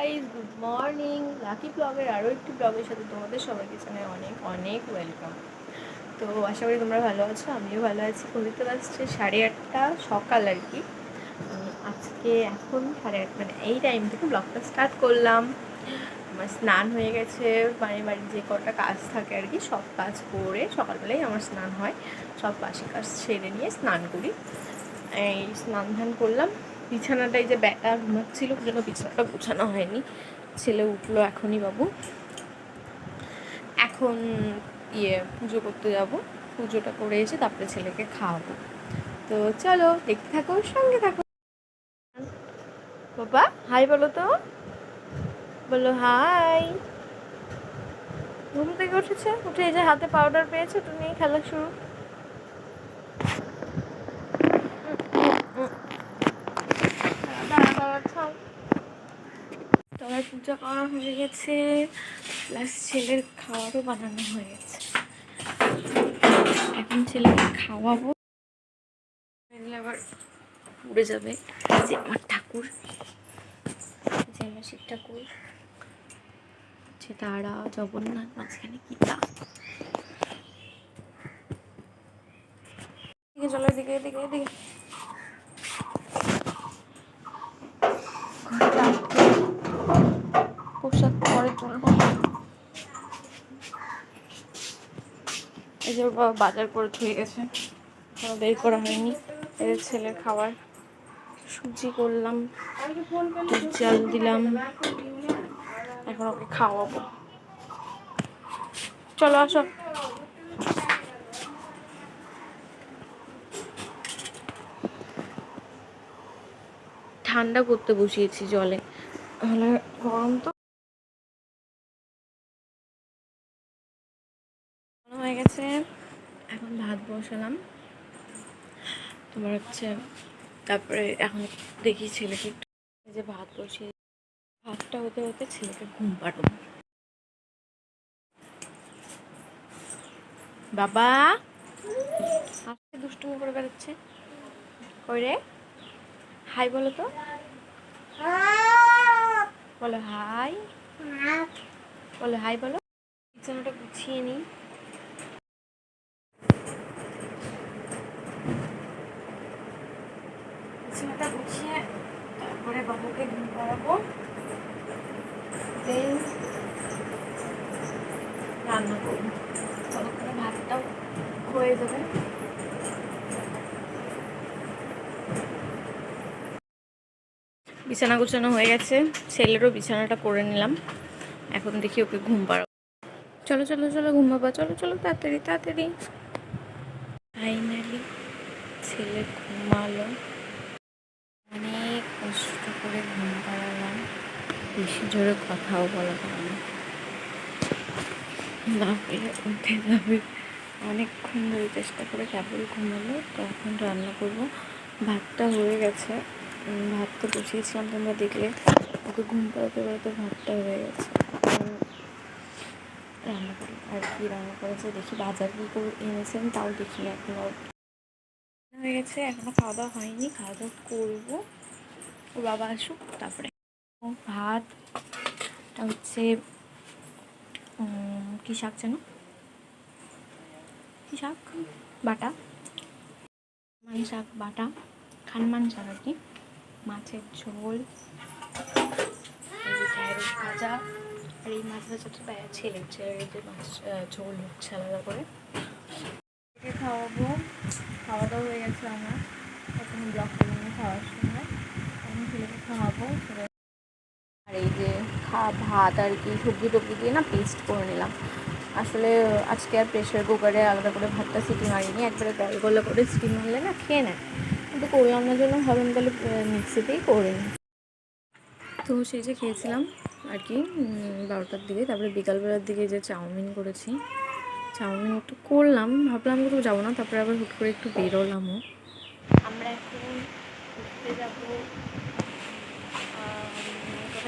Guys good morning lucky ব্লগের আরও একটি ব্লগের সাথে তোমাদের সবাইকে জানাই অনেক অনেক ওয়েলকাম তো আশা করি তোমরা ভালো আছো, আমিও ভালো আছি। ঘড়িতে বাজছে সাড়ে আটটা সকাল আর কি। আজকে এখন সাড়ে আট মানে এই টাইম থেকে ব্লগটা স্টার্ট করলাম। আমার স্নান হয়ে গেছে, বাড়ি বাড়ি যে কটা কাজ থাকে আর কি, সব কাজ করে সকালবেলায় আমার স্নান হয়। সব বাসি কাজ সেরে নিয়ে স্নান করি। এই স্নান ধান করলাম। বিছানাটাই যে ব্যাটা ঘুমাচ্ছিল জন্য বিছানাটা গুছানো হয়নি। ছেলে উঠল এখনই বাবু। এখন ইয়ে পুজো করতে যাব। পুজোটা করে এসে তারপরে ছেলেকে খাওয়াবো। তো চলো, দেখতে থাকো, সঙ্গে থাকো। বাবা, হাই বলো তো। বলো হাই। ঘুম থেকে উঠেছে? উঠে এই যে হাতে পাউডার পেয়েছে, তো নিয়ে খেলা শুরু। তোমার পূজা করা হয়ে গেছে প্লাস ছেলের খাওয়ারও বানানো হয়ে গেছে। এখন ছেলেকে খাওয়াবো। আবার উড়ে যাবে। যে আমার ঠাকুর যে আমার শিব ঠাকুর যে তারা, জগন্নাথ, মাঝখানে গীতা। চলো, এদিকে এদিকে এদিকে। এই যে বাবা বাজার করে ধুয়ে গেছে। এখনও বের করা হয়নি। এর ছেলের খাবার। সুজি করলাম দিলাম। এখন ওকে খাওয়াবো। চলো আসো। ঠান্ডা করতে বসিয়েছি জলে। গরম তো বানানো হয়ে গেছে এখন ভাত বসালাম তোমার হচ্ছে তারপরে এখন দেখি ছেলেকে একটু যে ভাত বসিয়ে ভাতটা হতে হতে ছেলেকে ঘুম পাড়াবো। বাবা! আজকে দুষ্টুমি করে বেড়াচ্ছে। কই রে? হাই বলো তো। বলো হাই। বলো হাই বলো। বিছানাটা গুছিয়ে নিই বিছানাটা গুছিয়ে তারপরে বাবুকে ঘুম পাড়াবো দেন রান্না ততক্ষণে ভাতটাও হয়ে যাবে। বিছানা গুছানো হয়ে গেছে। ছেলেরও বিছানাটা করে নিলাম। এখন দেখি ওকে ঘুম পাড়াবো। চলো চলো চলো, ঘুম বাবা চলো চলো, তাড়াতাড়ি তাড়াতাড়ি। ফাইনালি ছেলে ঘুমালো। অনেক কষ্ট করে ঘুম পাড়ালাম। বেশি জোরে কথাও বলা যায় না। না পেলে উঠে যাবে। অনেকক্ষণ ধরে চেষ্টা করে কেবল ঘুমালো তো এখন রান্না করব। ভাতটা হয়ে গেছে। উম, ভাত তো বসিয়েছিলাম তোমরা দেখলে। ওকে ঘুম পাড়াতে পাড়াতে ভাতটা হয়ে গেছে। রান্না করি আর কি রান্না করেছে দেখি বাজার কি করে এনেছেন তাও দেখি না এখনও। হয়ে গেছে এখনও খাওয়া দাওয়া হয়নি খাওয়া দাওয়া করব। ওর বাবা আসুক তারপরে। ও ভাত হচ্ছে কি শাক যেন? কি শাক? বাটা। মান শাক, বাটা। খানমান শাক আর কি। মাছের ঝোল। এই ভাজা। আর এই মাছ ভাজাটা ব্যা- ছেলের ছেলের যে মাছ ঝোল হচ্ছে আলাদা করে। খাওয়াবো। খাওয়া দাওয়া হয়ে গেছে আমার। এখন ব্লক করে নিয়ে খাওয়ার সময়। এখন ছেলেকে খাওয়াবো। ছেলে এই ভাত আর কি, সবজি টবজি দিয়ে না পেস্ট করে নিলাম। আসলে আজকে আর প্রেশার কুকারে আলাদা করে ভাতটা সিটি মারিনি, একবারে গল গলা করে সিটি মারলে না খেয়ে নেয়। কিন্তু করলাম না জন্য ভাবলাম তাহলে মিক্সিতেই করে নিই। তো সেই যে খেয়েছিলাম আর কি বারোটার দিকে, তারপরে বিকালবেলার দিকে যে চাউমিন করেছি, চাউমিন একটু করলাম, ভাবলাম কোথাও যাব না, তারপরে আবার হুট করে একটু বেরোলামও। আমরা এখন ঘুরতে যাব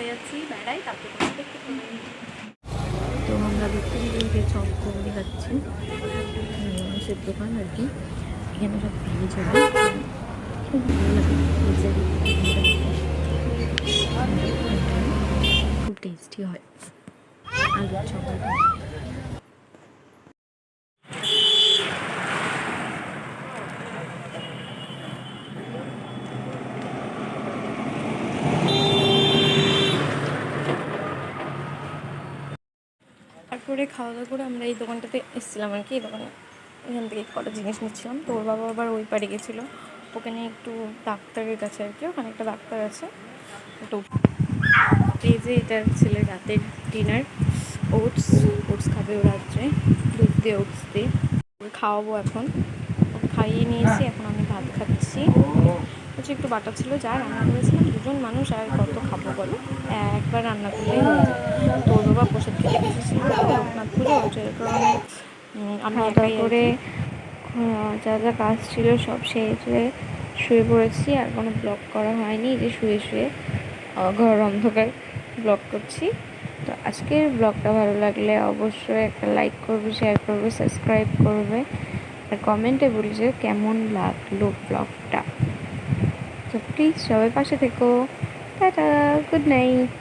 যাচ্ছি তো আমরা দেখতে গিয়ে চপ ঘুগনি খাচ্ছি। সে দোকান আর কি। এখানে সব ভেজ যাবে খুব ভালো লাগে। খুব টেস্টি হয়। আলুর চপটা তারপরে খাওয়া দাওয়া করে আমরা এই দোকানটাতে এসেছিলাম আর কি, এই দোকানে এখান থেকে কটা জিনিস নিচ্ছিলাম। তো ওর বাবা আবার ওই পাড়ে গেছিল। ওকে নিয়ে একটু ডাক্তারের কাছে আর কি, ওখানে একটা ডাক্তার আছে। একটু এই যে এটা ছেলে রাতের ডিনার ওটস ওটস খাবে ও রাত্রে, দুধ দিয়ে ওটস দিয়ে। খাওয়াবো এখন। খাইয়ে নিয়েছি, এখন আমি ভাত খাচ্ছি। হচ্ছে একটু বাটা ছিল যা রান্না করেছিলাম। দুজন মানুষ আর কত খাব বলো? একবার রান্না করলেই হয়ে যায়। তো বাবা প্রসাদ খেতে কারণে আমি একাই করে যা যা কাজ ছিল সব সেরে শুয়ে পড়েছি আর কোনো ব্লগ করা হয়নি যে শুয়ে শুয়ে ঘর অন্ধকার ব্লগ করছি। তো আজকের ব্লগটা ভালো লাগলে অবশ্যই একটা লাইক করবে শেয়ার করবে সাবস্ক্রাইব করবে আর কমেন্টে বলি যে কেমন লাগল ব্লগটা তো প্লিজ সবাই পাশে থেকো। Tata good night.